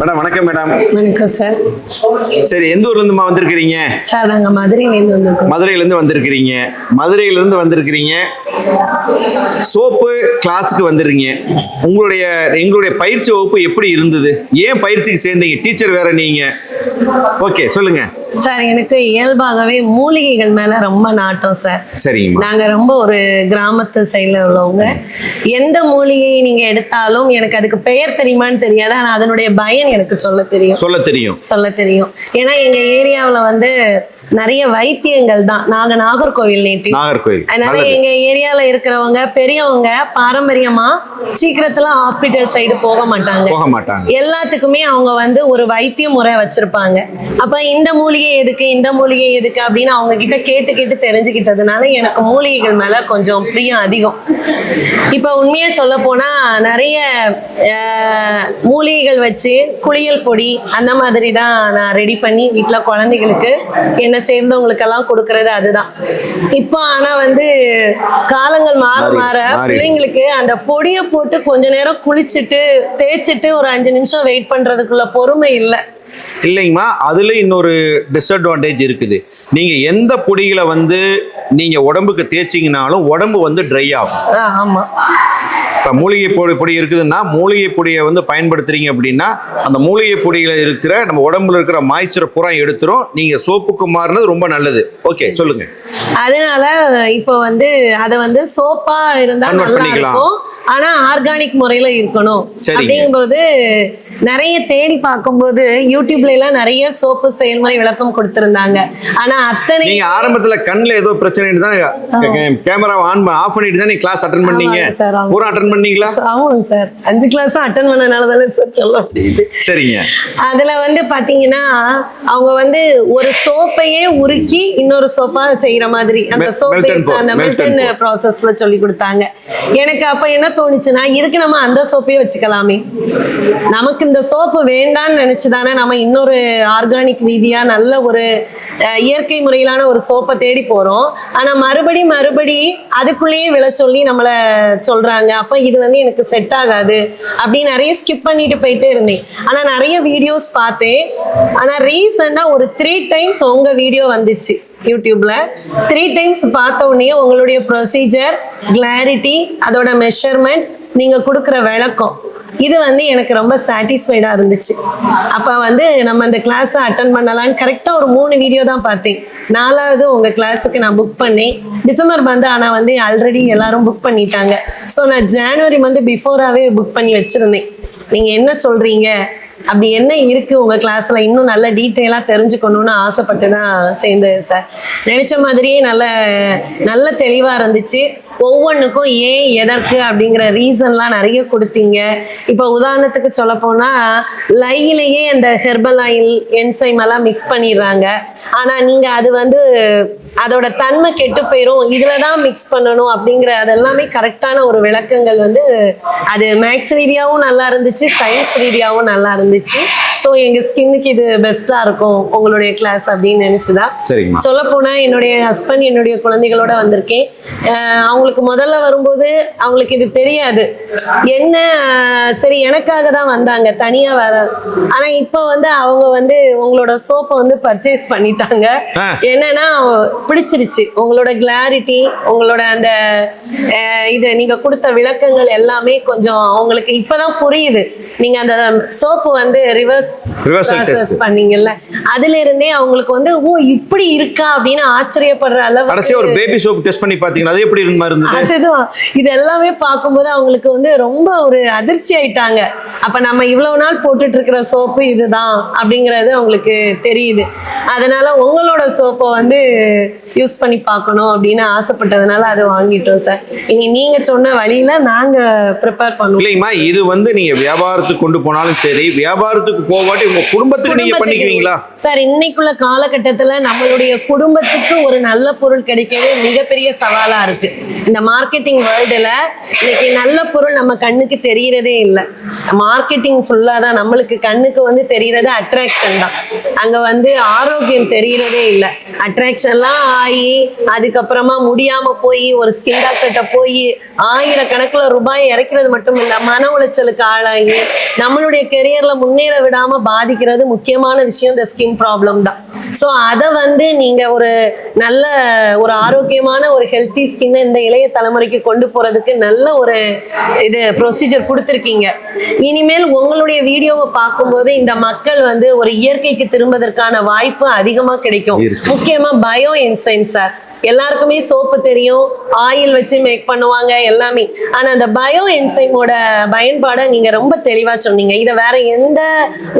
Madam வணக்கம் madam. வணக்கம் sir. சரி எந்த ஊர்ல இருந்துமா வந்திருக்கிறீங்க? சார் நாங்கள் மதுரையிலேருந்து வந்திருக்கோம். மதுரையில இருந்து வந்திருக்கிறீங்க. மதுரையில இருந்து வந்திருக்கிறீங்க. சோப்பு கிளாஸுக்கு வந்துடுறீங்க. உங்களுடைய எங்களுடைய பயிற்சி வகுப்பு எப்படி இருந்தது? ஏன் பயிற்சிக்கு சேர்ந்தீங்க? டீச்சர் வேற நீங்க. ஓகே சொல்லுங்க. சார் எனக்கு இயல்பாகவே மூலிகைகள் மேல ரொம்ப நாட்டம் சார் சரிங்கம்மா. நாங்க ரொம்ப ஒரு கிராமத்து சைடுல உள்ளவங்க. எந்த மூலிகையை நீங்க எடுத்தாலும் எனக்கு அதுக்கு பெயர் தெரியுமான்னு தெரியாது. ஆனா அதனுடைய பயன் எனக்கு சொல்ல தெரியும். சொல்ல தெரியும். சொல்ல தெரியும். ஏன்னா எங்க ஏரியாவுல வந்து நிறைய வைத்தியங்கள் தான். நாங்க நாகர்கோவில் நேட்டி. நாகர்கோயில் அதனால எங்க ஏரியால இருக்கிறவங்க பெரியவங்க பாரம்பரியமா சீக்கிரத்துல ஹாஸ்பிட்டல் சைடு போக மாட்டாங்க. போக மாட்டாங்க. எல்லாத்துக்குமே அவங்க வந்து ஒரு வைத்திய முறை வச்சிருப்பாங்க. அப்ப இந்த மூலிகை எதுக்கு இந்த மூலிகை எதுக்கு அப்படின்னு அவங்க கிட்ட கேட்டு கேட்டு தெரிஞ்சுக்கிட்டதுனால எனக்கு மூலிகைகள் மேல கொஞ்சம் பிரியம் அதிகம். இப்ப உண்மையா சொல்ல போனா நிறைய மூலிகைகள் வச்சு குளியல் பொடி அந்த மாதிரி தான் நான் ரெடி பண்ணி வீட்டுல குழந்தைகளுக்கு என்ன சேர்ந்தவங்களுக்கெல்லாம் கொடுக்கறது அதுதான். இப்போ ஆனா வந்து காலங்கள் மாற மாற. பிள்ளைங்களுக்கு அந்த பொடியை போட்டு கொஞ்ச நேரம் குளிச்சுட்டு தேய்ச்சிட்டு ஒரு அஞ்சு நிமிஷம் வெயிட் பண்றதுக்குள்ள பொறுமை இல்லை. இல்லைங்கம்மா அதுல இன்னொரு டிஸ்அட்வான்டேஜ் இருக்குது. நீங்க எந்த பொடிகளை வந்து நீங்க உடம்புக்கு தேய்ச்சிங்கனாலும் உடம்பு வந்து ட்ரை ஆகும். ஆ, ஆமா. இப்போ மூலிகை பொடி பொடி இருக்குதுன்னா மூலிகை பொடியை வந்து பயன்படுத்துறீங்க அப்படின்னா அந்த மூலிகை பொடியில இருக்கிற நம்ம உடம்புல இருக்கிற மாய்ச்சரை பூரா எடுத்துரும். நீங்க சோப்புக்கு மாறினது ரொம்ப நல்லது. ஓகே சொல்லுங்க. அதனால இப்போ வந்து அதை வந்து சோப்பா இருந்தா நல்லா பண்ணிக்கலாம். இருக்கும். ஆனா ஆர்கானிக் முறையில இருக்கணும். அப்படிங்கும்போது நிறைய தேடி பார்க்கும்போது யூடியூப்ல எல்லாம் நிறைய சோப்பு செயல்முறை விளக்கம் கொடுத்திருந்தாங்க. ஆனா அத்தனை நீங்க ஆரம்பத்துல கண்ணுல ஏதோ பிரச்சனை தான் கேமரா ஆன் ஆஃப் பண்ணிட்டு தான் நீங்க கிளாஸ் அட்டன் பண்ணீங்க. பூரா அட்டன் பண்ணீங்களா? ஆமாங்க சார். அஞ்சு கிளாஸ் அட்டன் பண்ணனால தானே சார் சொல்ல முடியுது. சரிங்க. அதுல வந்து பாத்தீங்கன்னா அவங்க வந்து ஒரு சோப்பையே உருக்கி இன்னொரு சோப்பா செய்யற மாதிரி அந்த Mel- soap melt and pour, அந்த மெல்டன். ப்ராசஸ்ல சொல்லி கொடுத்தாங்க. எனக்கு அப்ப என்ன தோணுச்சுன்னா இதுக்கு நம்ம அந்த சோப்பையே வச்சுக்கலாமே. நமக்கு இந்த சோப்பு வேண்டாம்னு நினைச்சுதானே நம்ம இன்னொரு ஆர்கானிக் ரீதியா நல்ல ஒரு இயற்கை முறையிலான ஒரு சோப்பை தேடி போறோம். ஆனா மறுபடி மறுபடி அதுக்குள்ளேயே விளை சொல்லி நம்மள சொல்றாங்க. அப்ப இது வந்து எனக்கு செட் ஆகாது அப்படின்னு நிறைய ஸ்கிப் பண்ணிட்டு போயிட்டே இருந்தேன். ஆனா நிறைய வீடியோஸ் பார்த்தேன். ஆனா ரீசெண்டா ஒரு த்ரீ டைம்ஸ் உங்க வீடியோ வந்துச்சு யூடியூப்ல. த்ரீ டைம்ஸ் பார்த்த உடனே உங்களுடைய ப்ரொசீஜர் கிளாரிட்டி அதோட மெஷர்மெண்ட் நீங்க கொடுக்குற விளக்கம். இது வந்து எனக்கு ரொம்ப சாட்டிஸ்ஃபைடாக இருந்துச்சு. அப்போ வந்து நம்ம அந்த கிளாஸை அட்டன் பண்ணலான்னு கரெக்டாக ஒரு மூணு வீடியோ தான் பார்த்தேன். நாலாவது உங்கள் கிளாஸுக்கு நான் புக் பண்ணேன். டிசம்பர் வந்து ஆனால் வந்து ஆல்ரெடி எல்லாரும் புக் பண்ணிட்டாங்க. ஸோ நான் ஜான்வரி வந்து பிஃபோராகவே புக் பண்ணி வச்சுருந்தேன். நீங்கள் என்ன சொல்கிறீங்க அப்படி என்ன இருக்கு உங்க கிளாஸ்ல இன்னும் நல்ல டீட்டெயிலாக தெரிஞ்சுக்கணும்னு ஆசைப்பட்டு தான் சேர்ந்தது சார் நினைச்ச மாதிரியே நல்ல நல்ல தெளிவா இருந்துச்சு. ஒவ்வொன்றுக்கும் ஏன் எதற்கு அப்படிங்கிற ரீசன்லாம் நிறைய கொடுத்தீங்க. இப்போ உதாரணத்துக்கு சொல்ல போனா லையிலேயே அந்த ஹெர்பல் ஆயில் என்சைம் எல்லாம் மிக்ஸ் பண்ணிடுறாங்க. ஆனா நீங்க அது வந்து அதோட தன்மை கெட்டு போயிடும் இதுல தான் மிக்ஸ் பண்ணணும் அப்படிங்கிற அதெல்லாமே கரெக்டான ஒரு விளக்கங்கள் வந்து அது மேக்ஸ் ரீதியாகவும் நல்லா இருந்துச்சு சயின்ஸ் ரீதியாகவும் நல்லா இருந்துச்சு. ஸோ எங்க ஸ்கின்னுக்கு இது பெஸ்டா இருக்கும் உங்களுடைய கிளாஸ் அப்படின்னு நினைச்சுதான். சொல்ல போனா என்னுடைய ஹஸ்பண்ட் என்னுடைய குழந்தைகளோட வந்திருக்கேன். அஹ் அவங்களுக்கு முதல்ல வரும்போது அவங்களுக்கு இது தெரியாது. என்ன சரி எனக்காக தான் வந்தாங்க தனியா வர. ஆனா இப்போ வந்து அவங்க வந்து உங்களோட சோப்பை வந்து பர்ச்சேஸ் பண்ணிட்டாங்க. என்னன்னா பிடிச்சிருச்சு. உங்களோட கிளாரிட்டி உங்களோட அந்த இது நீங்க கொடுத்த விளக்கங்கள் எல்லாமே கொஞ்சம் அவங்களுக்கு இப்பதான் புரியுது. நீங்க அந்த சோப்பு வந்து ரிவர்ஸ். பண்ணீங்கல்ல. அதுல இருந்தே அவங்களுக்கு வந்து ஓ இப்படி இருக்கா? அப்படின்னு ஆச்சரியப்படுற அளவு கடைசியா ஒரு பேபி சோப் டெஸ்ட் பண்ணி பாத்தீங்கன்னா அது எப்படி இருந்த இருந்தது? அதுதான். இது எல்லாமே பார்க்கும்போது அவங்களுக்கு வந்து ரொம்ப ஒரு அதிர்ச்சி ஆயிட்டாங்க. அப்ப நம்ம இவ்வளவு நாள் போட்டுட்டு இருக்கிற சோப்பு இதுதான் அப்படிங்கிறது அவங்களுக்கு தெரியுது. அதனால உங்களோட சோப்பை வந்து யூஸ் பண்ணி பார்க்கணும் அப்படின்னு ஆசைப்பட்டதுனால அதை வாங்கிட்டோம் சார். இனி நீங்க சொன்ன வழியில நாங்க ப்ரிப்பேர் பண்ணுவோம். இல்லைங்கம்மா இது வந்து நீங்க வியாபாரத்துக்கு கொண்டு போனாலும் சரி வியாபாரத்துக்கு போகாட்டி உங்க குடும்பத்துக்கு நீங்க பண்ணிக்குவீங்களா? சார் இன்னைக்குள்ள காலகட்டத்துல நம்மளுடைய குடும்பத்துக்கு ஒரு நல்ல பொருள் கிடைக்கவே மிகப்பெரிய சவாலா இருக்கு. இந்த மார்க்கெட்டிங் வேர்ல்டுல இன்னைக்கு நல்ல பொருள் நம்ம கண்ணுக்கு தெரியறதே இல்லை. மார்க்கெட்டிங் ஃபுல்லா தான் நம்மளுக்கு கண்ணுக்கு வந்து தெரியறது அட்ராக்ஷன் தான். அங்க வந்து ஆரோக்கியம் ஆரோக்கியம் தெரியறதே இல்லை. அட்ராக்ஷன்லாம் ஆகி அதுக்கப்புறமா முடியாம போய் ஒரு ஸ்கின் டாக்டர்கிட்ட போய் ஆயிரக்கணக்கில் ரூபாய் இறக்கிறது மட்டும் இல்லை மன உளைச்சலுக்கு ஆளாகி நம்மளுடைய கெரியர்ல முன்னேற விடாம பாதிக்கிறது முக்கியமான விஷயம் இந்த ஸ்கின் ப்ராப்ளம் தான். ஸோ அதை வந்து நீங்க ஒரு நல்ல ஒரு ஆரோக்கியமான ஒரு ஹெல்த்தி ஸ்கின்னை இந்த இளைய தலைமுறைக்கு கொண்டு போறதுக்கு நல்ல ஒரு இது ப்ரொசீஜர் கொடுத்துருக்கீங்க. இனிமேல் உங்களுடைய வீடியோவை பார்க்கும்போது இந்த மக்கள் வந்து ஒரு இயற்கைக்கு திரும்பதற்கான வாய்ப்பு அதிகமா கிடைக்கும். இருக்கு. முக்கியமா பயோ என்சைன் சார் எல்லாருக்குமே சோப்பு தெரியும். ஆயில் வச்சு மேக் பண்ணுவாங்க எல்லாமே. ஆனா அந்த பயோ என்சைமோட பயன்பாடை நீங்க ரொம்ப தெளிவா சொன்னீங்க. இதை வேற எந்த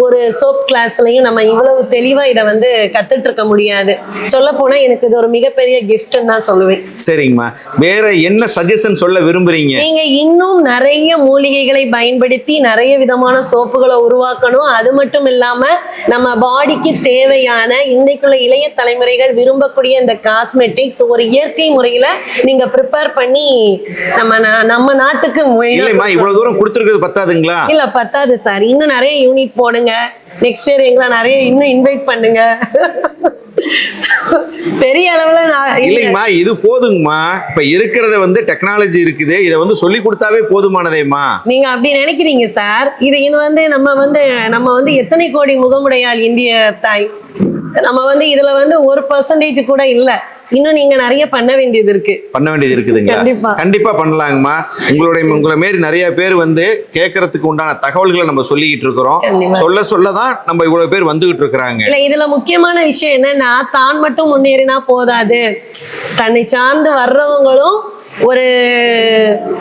ஒரு சோப் கிளாஸ்லயும் நம்ம இவ்வளவு தெளிவா இதை வந்து கத்துட்டு இருக்க முடியாது. சொல்ல போனா எனக்கு இது ஒரு மிகப்பெரிய கிஃப்ட்னு தான் சொல்லுவேன். சரிங்கம்மா. வேற என்ன சஜஷன் சொல்ல விரும்புறீங்க? நீங்க இன்னும் நிறைய மூலிகைகளை பயன்படுத்தி நிறைய விதமான சோப்புகளை உருவாக்கணும். அது மட்டும் இல்லாம நம்ம பாடிக்கு தேவையான இன்னைக்குள்ள இளைய தலைமுறைகள் விரும்பக்கூடிய இந்த காஸ்மெட்டிக்ஸ் ஒரு இயற்கை முறையில நீங்க ப்ரிப்பேர் பண்ணி நம்ம நம்ம நாட்டுக்கு இல்லைம்மா இவ்வளவு தூரம் கொடுத்துருக்கிறது பத்தாதுங்களா? இல்ல பத்தாது சார். இன்னும் நிறைய யூனிட் போடுங்க. நெக்ஸ்ட் இயர் எங்களை நிறைய இன்னும் இன்வைட் பண்ணுங்க. பெரிய அளவுல. இல்லைங்கம்மா இது போதுங்கம்மா. இப்ப இருக்கிறத வந்து டெக்னாலஜி இருக்குது. இதை வந்து சொல்லி கொடுத்தாவே போதுமானதேம்மா. நீங்க அப்படி நினைக்கிறீங்க சார்? இது இன்னும் வந்து நம்ம வந்து நம்ம வந்து எத்தனை கோடி முகமுடையாள் இந்திய தாய்? நம்ம வந்து இதுல வந்து ஒரு பர்சன்டேஜ் கூட இல்ல. இன்னும் நீங்க நிறைய பண்ண வேண்டியது இருக்கு. பண்ண வேண்டியது இருக்குதுங்களா? கண்டிப்பா. கண்டிப்பா பண்ணலாங்கம்மா. உங்களுடைய உங்களை மாரி நிறைய பேர் வந்து கேட்கறதுக்கு உண்டான தகவல்களை நம்ம சொல்லிக்கிட்டு இருக்கிறோம். சொல்ல சொல்ல தான் நம்ம இவ்வளவு பேர் வந்துகிட்டு இருக்கிறாங்க. இல்ல இதுல முக்கியமான விஷயம் என்னன்னா தான் மட்டும் முன்னேறினா போதாது. தன்னை சார்ந்து வர்றவங்களும் ஒரு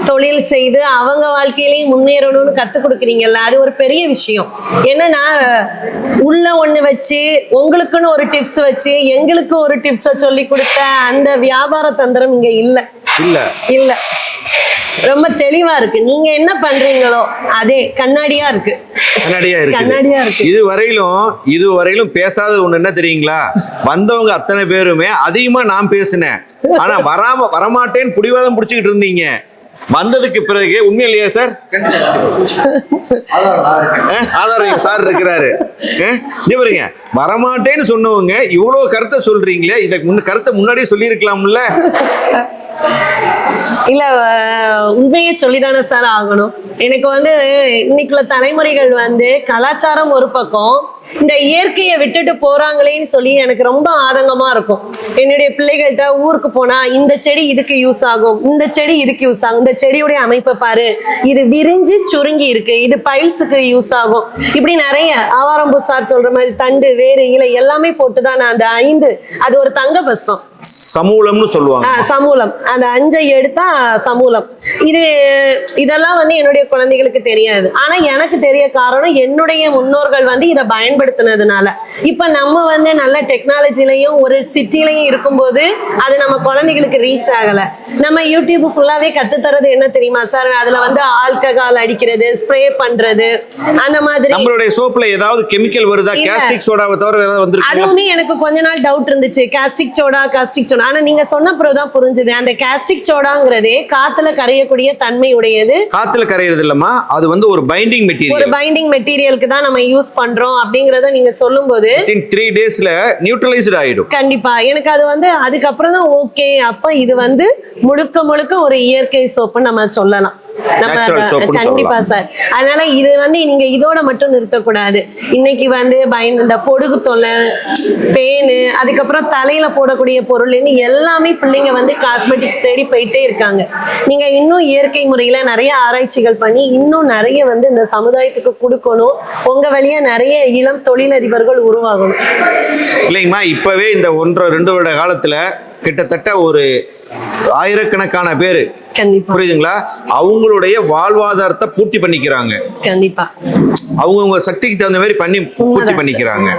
தொழில் செய்து அவங்க வாழ்க்கையிலையும் முன்னேறணும்னு கத்துக் கொடுக்குறீங்கல்ல அது ஒரு பெரிய விஷயம். என்னன்னா உள்ள ஒண்ணு வச்சு உங்களுக்குன்னு ஒரு டிப்ஸ் வச்சு எங்களுக்கு ஒரு டிப்ஸை சொல்லி கொடுத்த அந்த வியாபார தந்திரம் இங்க இல்ல. இல்ல. இல்ல. ரொம்ப தெளிவா இருக்கு. நீங்க என்ன பண்றீங்களோ அதே கண்ணாடியா இருக்கு. கண்ணாடியா இருக்குது. கண்ணாடியா இருக்கு. இது வரையிலும் இது வரையிலும் பேசாதது ஒண்ணு என்ன தெரியுங்களா? வந்தவங்க அத்தனை பேருமே அதிகமா நான் பேசினேன். ஆனா வராம வரமாட்டேன்னு புடிவாதம் பிடிச்சிக்கிட்டு இருந்தீங்க. வந்ததுக்கு பிறகு உண்மை இல்லையா சார்? ஆதாரம் சார் இருக்கிறாரு. பாருங்க. வரமாட்டேன்னு சொன்னவங்க இவ்வளவு கருத்தை சொல்றீங்களே இதை முன்ன கருத்தை முன்னாடியே சொல்லியிருக்கலாம்ல. இல்ல உண்மையை சொல்லிதானே சார் ஆகணும். எனக்கு வந்து இன்னைக்குள்ள தலைமுறைகள் வந்து கலாச்சாரம் ஒரு பக்கம் இந்த இயற்கையை விட்டுட்டு போறாங்களேன்னு சொல்லி எனக்கு ரொம்ப ஆதங்கமா இருக்கும். என்னுடைய பிள்ளைகள்கிட்ட ஊருக்கு போனா இந்த செடி இதுக்கு யூஸ் ஆகும் இந்த செடி இதுக்கு யூஸ் ஆகும் இந்த செடியுடைய அமைப்பை பாரு இது விரிஞ்சு சுருங்கி இருக்கு இது பைல்ஸுக்கு யூஸ் ஆகும். இப்படி நிறைய ஆவாரம்பூ சார் சொல்ற மாதிரி தண்டு வேறு இலை எல்லாமே போட்டுதான் நான் அந்த ஐந்து அது ஒரு தங்க பஸ்பம் சமூலம்னு சொல்லுவாங்க. சமூலம். அந்த அஞ்சை எடுத்தா சமூலம். இது இதெல்லாம் வந்து என்னுடைய குழந்தைகளுக்கு தெரியாது. ஆனா எனக்கு தெரிய காரணம் என்னுடைய முன்னோர்கள் வந்து இதை பயன்படுத்தினதுனால. இப்ப நம்ம வந்து நல்ல டெக்னாலஜிலையும் ஒரு சிட்டிலையும் இருக்கும்போது அது நம்ம குழந்தைகளுக்கு ரீச் ஆகல. நம்ம யூடியூப் ஃபுல்லாவே கத்து தரது என்ன தெரியுமா சார் அதுல வந்து ஆல்கஹால் அடிக்கிறது ஸ்ப்ரே பண்றது அந்த மாதிரி. நம்மளுடைய சோப்புல ஏதாவது கெமிக்கல் வருதா. கேஸ்டிக் சோடாவை தவிர வேற ஏதாவது வந்திருக்குங்களா? அதுவுமே எனக்கு கொஞ்ச நாள் டவுட் இருந்துச்சு. காஸ்டிக் சோடா காஸ்டிக் சோடா ஆனா நீங்க சொன்ன பிறகு தான் புரிஞ்சுது. அந்த காஸ்டிக் சோடாங்கிறதே காத்துல கரையக்கூடிய தன்மை உடையது. காத்துல கரையிறது இல்லம்மா அது வந்து ஒரு பைண்டிங் ஒரு மெட்டீரியல் பைண்டிங் மெட்டீரியலுக்கு தான் நம்ம யூஸ் பண்றோம் அப்படிங்கறத நீங்க சொல்லும்போது த்ரீ டேஸ்ல நியூட்ரலைஸ்டு ஆயிடும். கண்டிப்பா. எனக்கு அது வந்து அதுக்கப்புறம் தான் ஓகே அப்ப இது வந்து முழுக்க முழுக்க ஒரு இயற்கை சோப்பு நம்ம சொல்லலாம். நம்ம கண்டிப்பா சார். அதனால இது வந்து நீங்க இதோட மட்டும் நிறுத்தக்கூடாது. இன்னைக்கு வந்து பயன் இந்த பொடுகு தொல்லை பேனு அதுக்கப்புறம் தலையில போடக்கூடிய பொருள் இருந்து எல்லாமே பிள்ளைங்க வந்து காஸ்மெட்டிக்ஸ் தேடி போயிட்டே இருக்காங்க. நீங்க இன்னும் இயற்கை முறையில நிறைய ஆராய்ச்சிகள் பண்ணி இன்னும் நிறைய வந்து இந்த சமுதாயத்துக்கு கொடுக்கணும். உங்க வழியா நிறைய இளம் தொழிலதிபர்கள் உருவாகணும். இல்லைங்கம்மா இப்பவே இந்த ஒன்றரை ரெண்டு வருட காலத்துல கிட்டத்தட்ட ஒரு ஆயிரக்கணக்கான பேர் புரியுதுங்களா? அவங்களுடைய வாழ்வாதாரத்தை பூர்த்தி பண்ணிக்கிறாங்க. கண்டிப்பா. அவங்கவுங்க சக்திக்கு தகுந்த மாதிரி பண்ணி பூர்த்தி பண்ணிக்கிறாங்க.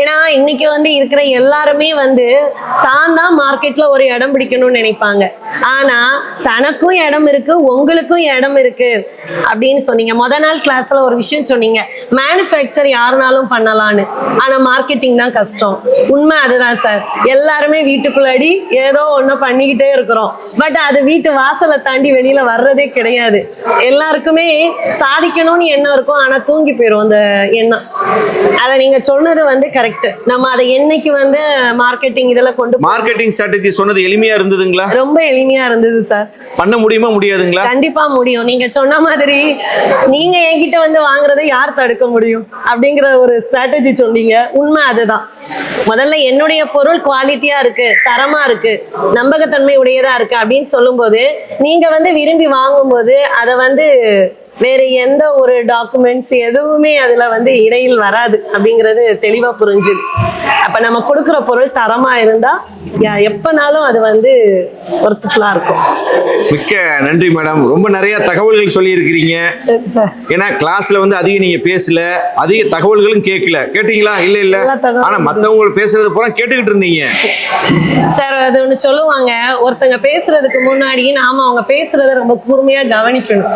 ஏன்னா இன்னைக்கு வந்து இருக்கிற எல்லாருமே வந்து தான் தான் மார்க்கெட்ல ஒரு இடம் பிடிக்கணும்னு நினைப்பாங்க. ஆனா தனக்கும் இடம் இருக்கு உங்களுக்கும் இடம் இருக்கு அப்படின்னு சொன்னீங்க. முத நாள் கிளாஸ்ல ஒரு விஷயம் சொன்னீங்க. மேனுஃபேக்சர் யாருனாலும் பண்ணலான்னு ஆனா மார்க்கெட்டிங் தான் கஷ்டம். உண்மை அதுதான் சார். எல்லாருமே வீட்டுக்குள்ளாடி ஏதோ ஒண்ணு பண்ணிக்கிட்டே இருக்கிறோம். பட் அது வீட்டு வாசல் வாசலை தாண்டி வெளியில வர்றதே கிடையாது. எல்லாருக்குமே சாதிக்கணும்னு எண்ணம் இருக்கும் ஆனா தூங்கி போயிரும் அந்த எண்ணம். அதை நீங்க சொன்னது வந்து கரெக்ட் நம்ம அதை என்னைக்கு வந்து மார்க்கெட்டிங் இதெல்லாம் கொண்டு மார்க்கெட்டிங் ஸ்ட்ராட்டஜி சொன்னது எளிமையா இருந்ததுங்களா? ரொம்ப எளிமையா இருந்தது சார் பண்ண முடியுமா முடியாதுங்களா? கண்டிப்பா முடியும். நீங்க சொன்ன மாதிரி நீங்க என்கிட்ட வந்து வாங்குறதை யார் தடுக்க முடியும்? அப்படிங்கிற ஒரு ஸ்ட்ராட்டஜி சொன்னீங்க. உண்மை அதுதான். முதல்ல என்னுடைய பொருள் குவாலிட்டியா இருக்கு தரமா இருக்கு நம்பகத்தன்மை உடையதா இருக்கு அப்படின்னு சொல்லும்போது நீங்க வந்து விரும்பி வாங்கும்போது அதை வந்து வேற எந்த ஒரு டாக்குமெண்ட்ஸ் எதுவுமே அதுல வந்து இடையில் வராது அப்படிங்கிறது தெளிவா புரிஞ்சுது. அப்ப நம்ம கொடுக்குற பொருள் தரமா இருந்தா எப்பனாலும் அது வந்து ஒர்த்ஃபுல்லா இருக்கும். மிக்க நன்றி மேடம் ரொம்ப நிறைய தகவல்கள் சொல்லியிருக்கிறீங்க. சார் ஏன்னா கிளாஸ்ல வந்து அதிகம் நீங்க பேசல அதிக தகவல்களும் கேட்கல கேட்டீங்களா? இல்ல இல்ல. ஆனா மத்தவங்க பேசுறது பூரா கேட்டுக்கிட்டு இருந்தீங்க. சார் அது ஒன்று சொல்லுவாங்க. ஒருத்தங்க பேசுறதுக்கு முன்னாடி நாம அவங்க பேசுறத ரொம்ப கூர்மையா கவனிக்கணும்.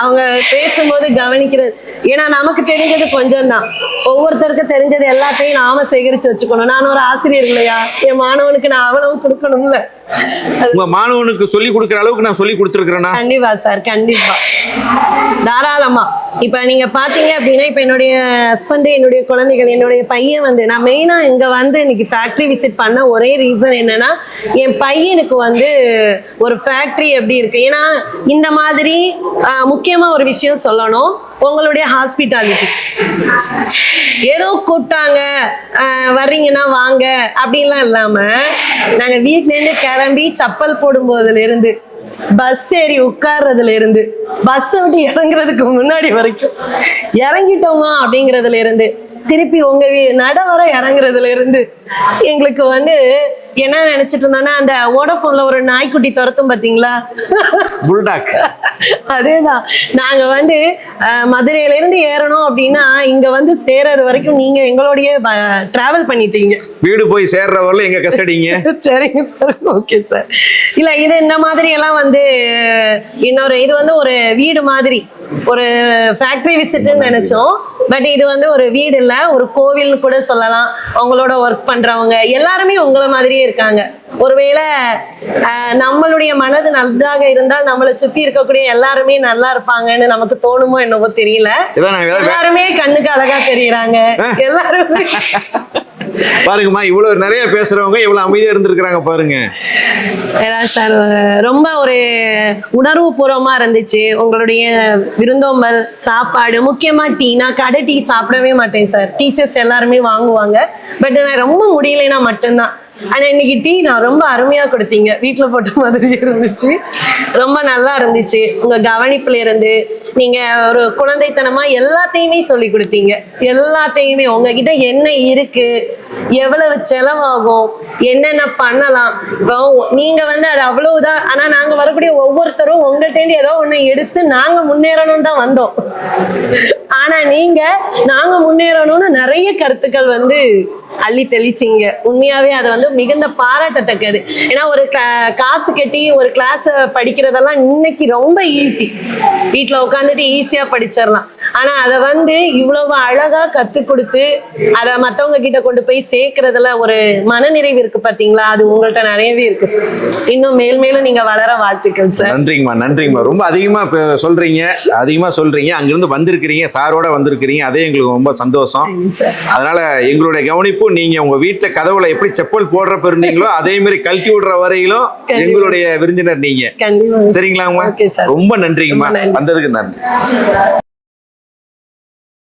அவங்க பேசும்போது கவனிக்கிறது. ஏன்னா நமக்கு தெரிஞ்சது கொஞ்சம் தான் ஒவ்வொருத்தருக்கு தெரிஞ்சது எல்லாத்தையும் நாம சேகரிச்சு வச்சுக்கணும். நான் ஒரு ஆசிரியர் இல்லையா? என் மாணவனுக்கு நான் அவ்வளவு கொடுக்கணும்ல. உங்க மாணவனுக்கு சொல்லி கொடுக்குற அளவுக்கு நான் சொல்லி கொடுத்துருக்கிறேன்னா கண்டிப்பா சார். கண்டிப்பா. தாராளமா. இப்ப நீங்க பாத்தீங்க அப்படின்னா இப்ப என்னுடைய ஹஸ்பண்ட் என்னுடைய குழந்தைகள் என்னுடைய பையன் வந்து நான் மெயினா இங்க வந்து இன்னைக்கு ஃபேக்டரி விசிட் பண்ண ஒரே ரீசன் என்னன்னா என் பையனுக்கு வந்து ஒரு ஃபேக்டரி எப்படி இருக்கு? ஏன்னா இந்த மாதிரி முக்கியமா ஒரு விஷயம் சொல்லணும். உங்களுடைய ஹாஸ்பிட்டாலிட்டி ஏதோ கூப்பிட்டாங்க வர்றீங்கன்னா வாங்க அப்படின்லாம் இல்லாம நாங்க வீட்டிலேருந்து கிளம்பி சப்பல் போடும்போதுல இருந்து பஸ் ஏறி உட்கார்றதுல இருந்து பஸ் விட்டு இறங்குறதுக்கு முன்னாடி வரைக்கும் இறங்கிட்டோமா அப்படிங்கறதுல இருந்து திருப்பி உங்க வீ- நட வர இறங்குறதுல இருந்து எங்களுக்கு வந்து என்ன நினைச்சிட்டு இருந்தோம்னா அந்த ஓடோஃபோன்ல ஒரு நாய்க்குட்டி துரத்தும் பாத்தீங்களா? புல்டாக் அதேதான். நாங்க வந்து மதுரையில இருந்து ஏறணும் அப்படின்னா இங்க வந்து சேர்றது வரைக்கும் நீங்க எங்களோடய டிராவல் பண்ணிட்டீங்க. வீடு போய் சேர்ற வரல எங்க கஸ்டடிங்க சரிங்க சார் ஓகே சார் இல்ல இது இந்த மாதிரி எல்லாம் வந்து இன்னொரு இது வந்து ஒரு வீடு மாதிரி. ஒரு ஃபேக்டரி விசிட்னு நினைச்சோம். பட் இது வந்து ஒரு வீடு இல்ல ஒரு கோவில்னு கூட சொல்லலாம். உங்களோட ஒர்க் பண்றவங்க எல்லாருமே உங்களை மாதிரியே இருக்காங்க. ஒருவேளை நம்மளுடைய மனது நன்றாக இருந்தால் நம்மளை சுத்தி இருக்கக்கூடிய எல்லாருமே நல்லா இருப்பாங்கன்னு நமக்கு தோணுமோ என்னவோ தெரியல. எல்லாருமே கண்ணுக்கு அழகா தெரியறாங்க. எல்லாருமே பாருங்கம்மா இவ்வளவு நிறைய பேசுறவங்க இவ்வளவு அமைதியா இருந்திருக்கிறாங்க பாருங்க. ஏதாவது சார் ரொம்ப ஒரு உணர்வு பூர்வமா இருந்துச்சு. உங்களுடைய விருந்தோம்பல் சாப்பாடு முக்கியமா டீ. நான் கடை டீ சாப்பிடவே மாட்டேன் சார். டீச்சர்ஸ் எல்லாருமே வாங்குவாங்க. பட் நான் ரொம்ப முடியலைன்னா மட்டும்தான். ஆனா இன்னைக்கு டீ நான் ரொம்ப அருமையா கொடுத்தீங்க. வீட்டுல போட்ட மாதிரி இருந்துச்சு. ரொம்ப நல்லா இருந்துச்சு. உங்க கவனிப்புல இருந்து நீங்க ஒரு குழந்தைத்தனமா எல்லாத்தையுமே சொல்லி கொடுத்தீங்க. எல்லாத்தையுமே. உங்ககிட்ட என்ன இருக்கு? எவ்வளவு செலவாகும்? என்னென்ன பண்ணலாம்? இப்போ நீங்க வந்து அது அவ்வளவுதான். ஆனா நாங்க வரக்கூடிய ஒவ்வொருத்தரும் உங்கள்ட்ட இருந்து ஏதோ ஒண்ணு எடுத்து நாங்க முன்னேறணும் தான் வந்தோம். ஆனா நீங்க நாங்க முன்னேறணும்னு நிறைய கருத்துக்கள் வந்து அள்ளி தெளிச்சிங்க. உண்மையாவே அது வந்து மிகுந்த பாராட்டத்தக்கது. ஏன்னா ஒரு காசு கட்டி ஒரு கிளாஸ் படிக்கிறதெல்லாம் இன்னைக்கு ரொம்ப ஈஸி வீட்டுல உட்காந்துட்டு ஈஸியா படிச்சிடலாம். ஆனா அதை வந்து இவ்வளவு அழகா கத்து கொடுத்து அதை மத்தவங்க கிட்ட கொண்டு போய் சேர்க்கறதுல ஒரு மனநிறைவு இருக்கு பாத்தீங்களா? அது உங்கள்ட்ட நிறையவே இருக்கு சார் இன்னும் மேல் மேலும் நீங்க வளர வாழ்த்துக்கள் சார் நன்றிங்கம்மா நன்றிங்கம்மா. ரொம்ப அதிகமா சொல்றீங்க. அதிகமா சொல்றீங்க. அங்கிருந்து வந்திருக்கிறீங்க. சாரோட வந்திருக்கிறீங்க. அதே எங்களுக்கு ரொம்ப சந்தோஷம். அதனால எங்களுடைய கவனிப்பு நீங்க உங்க வீட்டுல கதவுல எப்படி செப்பல் போடுறப்ப இருந்தீங்களோ அதே மாதிரி கழட்டி விடுற வரையிலும் எங்களுடைய விருந்தினர் நீங்க. சரிங்களாங்கம்மா. ரொம்ப நன்றிங்கம்மா. வந்ததுக்கு நன்றி.